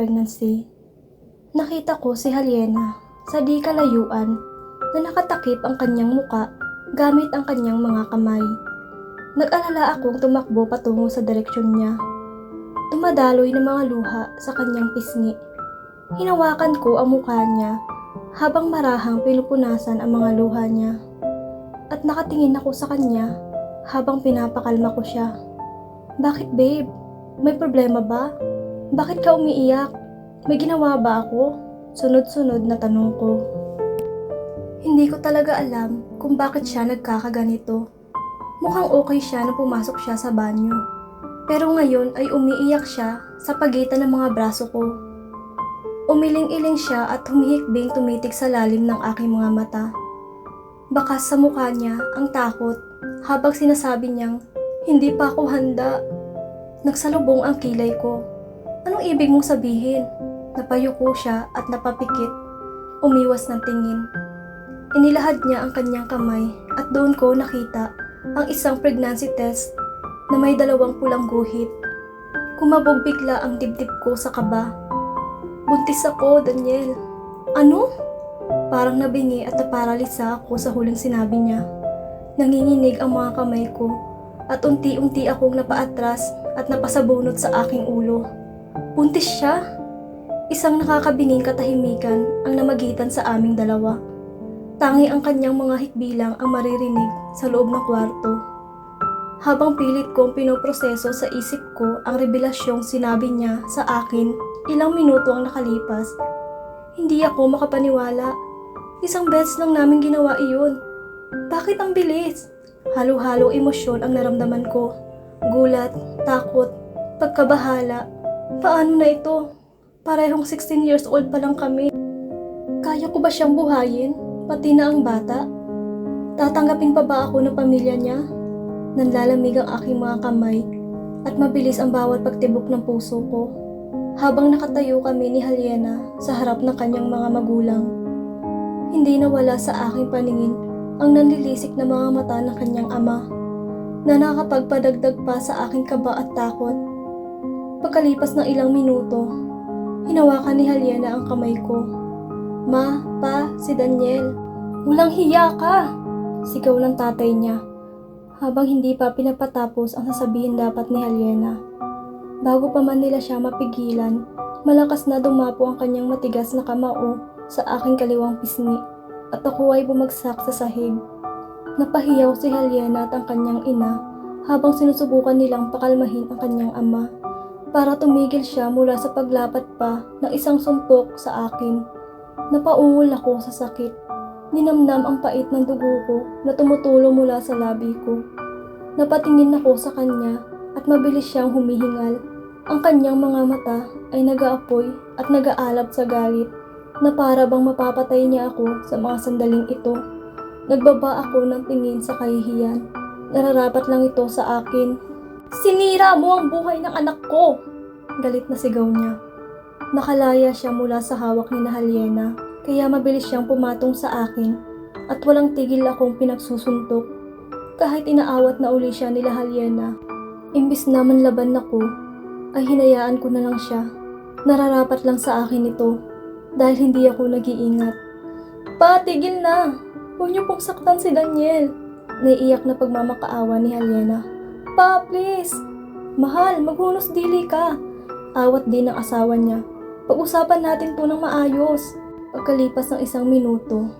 pregnancy. Nakita ko si Halyena sa di kalayuan na nakatakip ang kanyang muka gamit ang kanyang mga kamay. Nag-alala akong tumakbo patungo sa direksyon niya. Tumadaloy ng mga luha sa kanyang pisngi. Hinawakan ko ang mukha niya habang marahang pinupunasan ang mga luha niya. At nakatingin ako sa kanya habang pinapakalma ko siya. Bakit babe? May problema ba? Bakit ka umiiyak? May ginawa ba ako? Sunod-sunod na tanong ko. Hindi ko talaga alam kung bakit siya nagkakaganito. Mukhang okay siya na pumasok siya sa banyo. Pero ngayon ay umiiyak siya sa pagitan ng mga braso ko. Umiling-iling siya at humihikbing tumitig sa lalim ng aking mga mata. Bakas sa mukha niya ang takot habang sinasabi niyang, hindi pa ako handa. Nagsalubong ang kilay ko. Anong ibig mong sabihin? Napayuko siya at napapikit. Umiwas ng tingin. Inilahad niya ang kanyang kamay at doon ko nakita ang isang pregnancy test na may dalawang pulang guhit. Kumabog bigla ang dibdib ko sa kaba. Buntis ako, Daniel. Ano? Parang nabingi at naparalisa ako sa huling sinabi niya. Nanginginig ang mga kamay ko at unti-unti akong napaatras at napasabunot sa aking ulo. Buntis siya? Isang nakakabinging katahimikan ang namagitan sa aming dalawa. Tangi ang kanyang mga hikbilang ang maririnig sa loob ng kwarto. Habang pilit kong pinoproseso sa isip ko ang revelasyong sinabi niya sa akin ilang minuto ang nakalipas, hindi ako makapaniwala. Isang beses lang namin ginawa iyon. Bakit ang bilis? Halo-halong emosyon ang naramdaman ko. Gulat, takot, pagkabahala. Paano na ito? Parehong 16 years old pa lang kami. Kaya ko ba siyang buhayin? Pati na ang bata? Tatanggapin pa ba ako ng pamilya niya? Nanlalamig ang aking mga kamay at mabilis ang bawat pagtibok ng puso ko. Habang nakatayo kami ni Halyena sa harap ng kanyang mga magulang. Hindi nawala sa aking paningin ang nanlilisik na mga mata ng kanyang ama na nakapagpadagdag pa sa aking kaba at takot. Pagkalipas ng ilang minuto, hinawakan ni Halyena ang kamay ko. Ma, pa, si Daniel. Walang hiya ka! Sigaw ng tatay niya habang hindi pa pinapatapos ang sasabihin dapat ni Halyena. Bago pa man nila siya mapigilan, malakas na dumapo ang kanyang matigas na kamao sa aking kaliwang pisngi at ako ay bumagsak sa sahig. Napahiyaw si Halyena at ang kanyang ina habang sinusubukan nilang pakalmahin ang kanyang ama para tumigil siya mula sa paglapat pa ng isang sumpok sa akin. Napaungol ako sa sakit. Ninamnam ang pait ng dugo ko na tumutulo mula sa labi ko. Napatingin ako sa kanya at mabilis siyang humihingal. Ang kanyang mga mata ay nagaapoy at nagaalab sa galit na para bang mapapatay niya ako sa mga sandaling ito. Nagbaba ako ng tingin sa kahihiyan. Nararapat lang ito sa akin. Sinira mo ang buhay ng anak ko! Galit na sigaw niya. Nakalaya siya mula sa hawak ni Halyena, kaya mabilis siyang pumatong sa akin at walang tigil akong pinagsusuntok. Kahit inaawat na uli siya nila Halyena, imbis na manlaban ako, ay hinayaan ko na lang siya. Nararapat lang sa akin ito dahil hindi ako nag-iingat. Pa, tigil na! Huwag niyo pong saktan si Daniel. Naiiyak na pagmamakaawa ni Halyena. Pa, please! Mahal, maghunos dili ka. Awat din ang asawa niya. Pag-usapan natin to ng maayos. Pagkalipas ng isang minuto,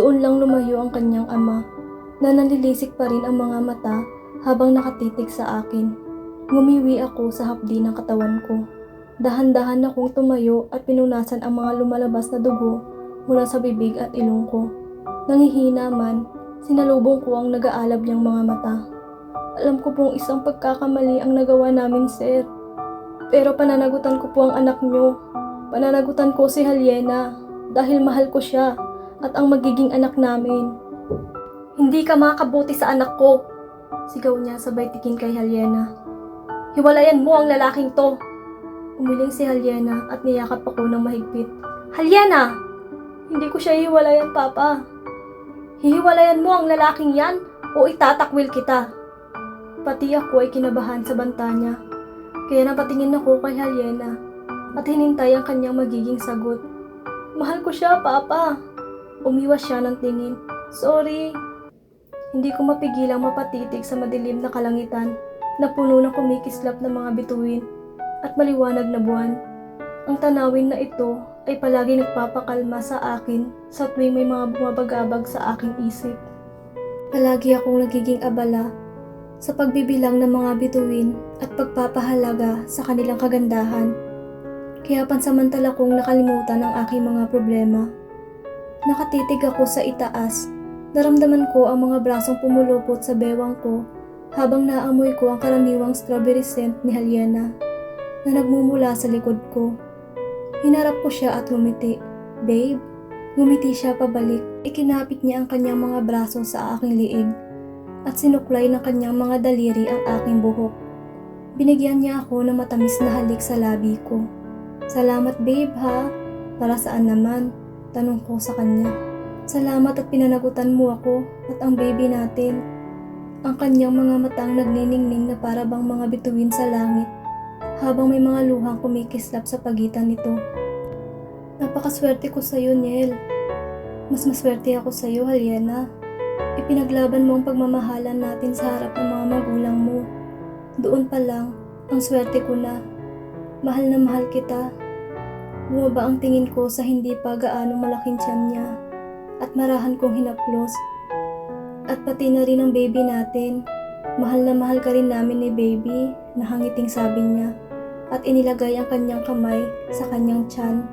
doon lang lumayo ang kanyang ama na nanlilisik pa rin ang mga mata habang nakatitig sa akin. Ngumiwi ako sa hapdi ng katawan ko. Dahan-dahan akong tumayo at pinunasan ang mga lumalabas na dugo mula sa bibig at ilong ko. Nangihina man, sinalubong ko ang nag-aalab niyang mga mata. Alam ko pong isang pagkakamali ang nagawa namin, sir. Pero pananagutan ko po ang anak niyo. Pananagutan ko si Halyena dahil mahal ko siya at ang magiging anak namin. Hindi ka makakabuti sa anak ko, sigaw niya sabay tikin kay Halyena. Hiwalayan mo ang lalaking to. Umiling si Halyena at niyakap ako ng mahigpit. Halyena! Hindi ko siya hiwalayan, Papa. Hihiwalayan mo ang lalaking yan o itatakwil kita. Pati ako ay kinabahan sa banta niya. Kaya napatingin ako kay Halyena. at hinintay ang kanyang magiging sagot. Mahal ko siya, Papa. Umiwas siya ng tingin. Sorry. Hindi ko mapigilang mapatitig sa madilim na kalangitan na puno ng kumikislap ng mga bituin at maliwanag na buwan. Ang tanawin na ito ay palagi nagpapakalma sa akin sa tuwing may mga bumabagabag sa aking isip. Palagi akong nagiging abala sa pagbibilang ng mga bituin at pagpapahalaga sa kanilang kagandahan. Kaya pansamantala kong nakalimutan ang aking mga problema. Nakatitig ako sa itaas. Naramdaman ko ang mga brasong pumulupot sa bewang ko habang naamoy ko ang karaniwang strawberry scent ni Helena na nagmumula sa likod ko. Hinarap ko siya at ngumiti. Babe, ngumiti siya pabalik. Ikinapit niya ang kanyang mga braso sa aking liig at sinuklay ng kanyang mga daliri ang aking buhok. Binigyan niya ako ng matamis na halik sa labi ko. Salamat babe ha. Para saan naman? Tanong ko sa kanya. Salamat at pinanagutan mo ako at ang baby natin. Ang kanyang mga matang nagniningning na para bang mga bituin sa langit habang may mga luhang kumikislap sa pagitan nito. Napakaswerte ko sa iyo, Niel. Mas maswerte ako sa iyo, Haliena. Ipinaglaban mo ang pagmamahalan natin sa harap ng mga magulang mo. Doon pa lang, ang swerte ko na. Mahal na mahal kita. Bumaba ang tingin ko sa hindi pa gaano malaking tiyan niya at marahan kong hinaplos. At pati na rin ang baby natin. Mahal na mahal ka rin namin ni baby, nahangiting sabi niya. At inilagay ang kanyang kamay sa kanyang tiyan.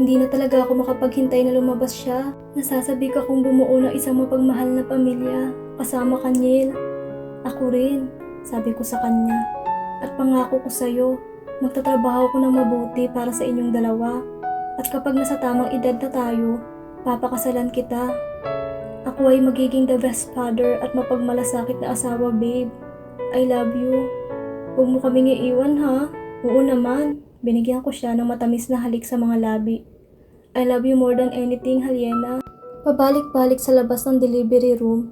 Hindi na talaga ako makapaghintay na lumabas siya. Nasasabi ka kong bumuo ng isang mapagmahal na pamilya, kasama ka Neil. Ako rin, sabi ko sa kanya. At pangako ko sa'yo, magtatrabaho ko ng mabuti para sa inyong dalawa. At kapag nasa tamang edad na tayo, papakasalan kita. Ako ay magiging the best father at mapagmalasakit na asawa, babe. I love you. Huwag mo kaming iiwan, ha? Oo naman. Binigyan ko siya ng matamis na halik sa mga labi. I love you more than anything, Haliena. Pabalik-balik sa labas ng delivery room,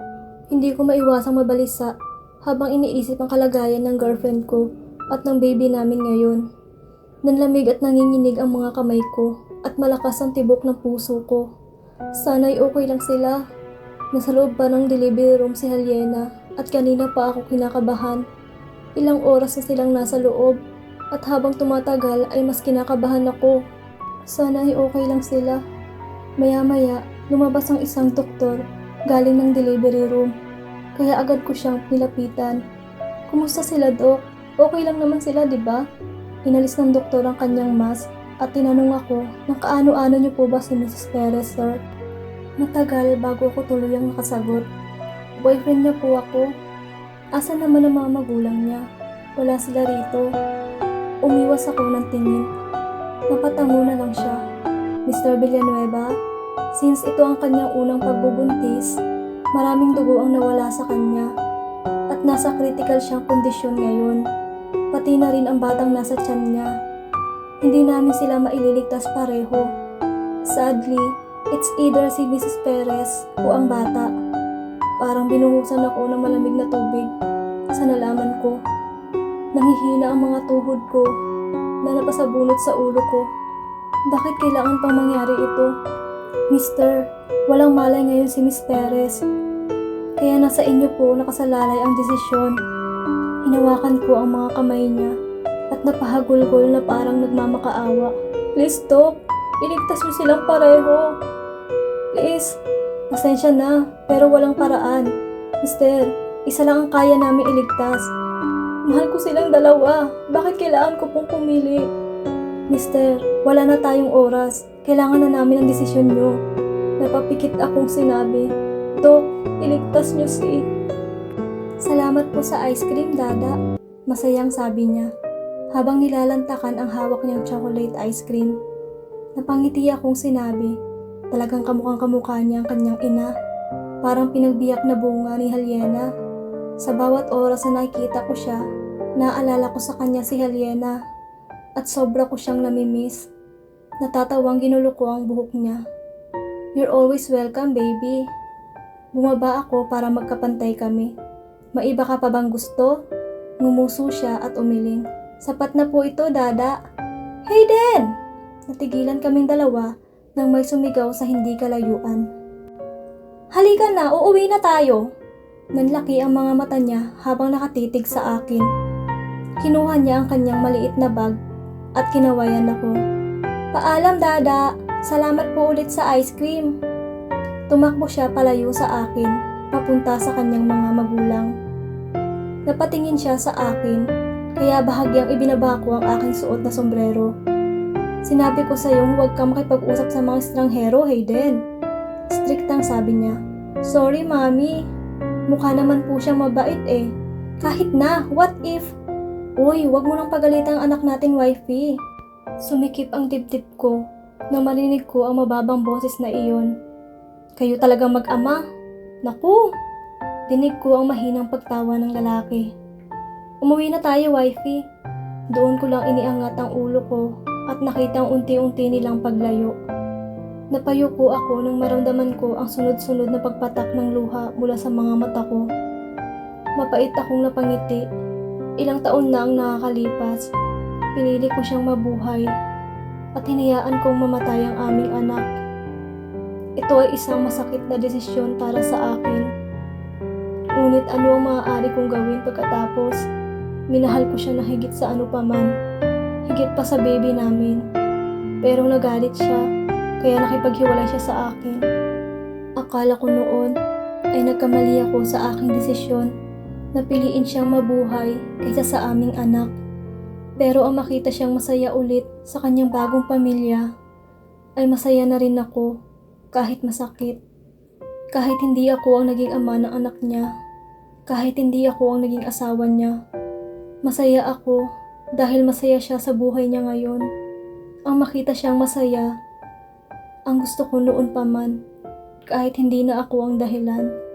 hindi ko maiwasang mabalisa habang iniisip ang kalagayan ng girlfriend ko at ng baby namin ngayon. Nanlamig at nanginginig ang mga kamay ko at malakas ang tibok ng puso ko. Sana'y okay lang sila. Nasa loob pa ng delivery room si Haliena at kanina pa ako kinakabahan. Ilang oras na silang nasa loob at habang tumatagal ay mas kinakabahan ako. Sana ay okay lang sila. Maya-maya, lumabas ang isang doktor galing ng delivery room. Kaya agad ko siyang nilapitan. Kumusta sila, Dok? Okay lang naman sila, di ba? Inalis ng doktor ang kanyang mask at tinanong ako na kaano-ano niyo po ba si Mrs. Perez, sir? Matagal bago ako tuluyang nakasagot. Boyfriend niya po ako. Asa naman ang mga magulang niya? Wala sila rito. Umiwas ako ng tingin. Napatango na lang siya. Mr. Villanueva, since ito ang kanyang unang pagbubuntis, maraming dugo ang nawala sa kanya. At nasa critical siyang kondisyon ngayon. Pati na rin ang batang nasa tiyan niya. Hindi namin sila maililigtas pareho. Sadly, it's either si Mrs. Perez o ang bata. Parang binuhusan ako ng malamig na tubig sa nalaman ko. Nangihina ang mga tuhod ko na napasabunot sa ulo ko. Bakit kailangan pang mangyari ito? Mister, walang malay ngayon si Miss Perez. Kaya nasa inyo po nakasalalay ang desisyon. Hinawakan ko ang mga kamay niya at napahagulgol na parang nagmamakaawa. Please, Doc. Iligtas niyo silang pareho. Please. Pasensya na, pero walang paraan. Mister, isa lang ang kaya namin iligtas. Mahal ko silang dalawa. Bakit kailangan ko pong pumili? Mister, wala na tayong oras. Kailangan na namin ang desisyon nyo. Napapikit akong sinabi. Dok, iligtas nyo si... Salamat po sa ice cream, Dada. Masayang sabi niya. Habang nilalantakan ang hawak niyang chocolate ice cream. Napangiti akong sinabi. Talagang kamukhang kamukha niya ang kanyang ina. Parang pinagbiyak na bunga ni Haliena. Sa bawat oras na nakikita ko siya, naalala ko sa kanya si Helena at sobra ko siyang namimiss. Natatawang ginulo ko ang buhok niya. You're always welcome, baby. Bumaba ako para magkapantay kami. Maiba ka pa bang gusto? Ngumuso siya at umiling. Sapat na po ito, dada. Hayden! Natigilan kaming dalawa nang may sumigaw sa hindi kalayuan. Halika na, uuwi na tayo. Nanlaki ang mga mata niya habang nakatitig sa akin. Kinuha niya ang kanyang maliit na bag at kinawayan ako. Paalam, Dada. Salamat po ulit sa ice cream. Tumakbo siya palayo sa akin, papunta sa kanyang mga magulang. Napatingin siya sa akin, kaya bahagyang ibinaba ko ang aking suot na sombrero. Sinabi ko sa iyong huwag kang makipag-usap sa mga estranghero, Hayden. Striktang sabi niya. Sorry, Mami. Mukha naman po siyang mabait eh. Kahit na, what if? Uy, wag mo nang pagalitan ang anak natin, wifey. Sumikip ang dibdib ko nang marinig ko ang mababang boses na iyon. Kayo talagang mag-ama. Naku! Dinig ko ang mahinang pagtawa ng lalaki. Umuwi na tayo, wifey. Doon ko lang iniangat ang ulo ko at nakita ang unti-unti nilang paglayo. Napayuko ako nang maramdaman ko ang sunod-sunod na pagpatak ng luha mula sa mga mata ko. Mapait akong napangiti. Ilang taon na ang nakakalipas. Pinili ko siyang mabuhay at hinayaan kong mamatay ang aming anak. Ito ay isang masakit na desisyon para sa akin. Ngunit ano ang maaari kong gawin pagkatapos? Minahal ko siya na higit sa ano paman. Higit pa sa baby namin. Pero nagalit siya, kaya nakipaghiwalay siya sa akin. Akala ko noon ay nagkamali ako sa aking desisyon na piliin siyang mabuhay kaysa sa aming anak. Pero ang makita siyang masaya ulit sa kanyang bagong pamilya, ay masaya na rin ako kahit masakit. Kahit hindi ako ang naging ama ng anak niya, kahit hindi ako ang naging asawa niya, masaya ako dahil masaya siya sa buhay niya ngayon. Ang makita siyang masaya, ang gusto ko noon pa man, kahit hindi na ako ang dahilan.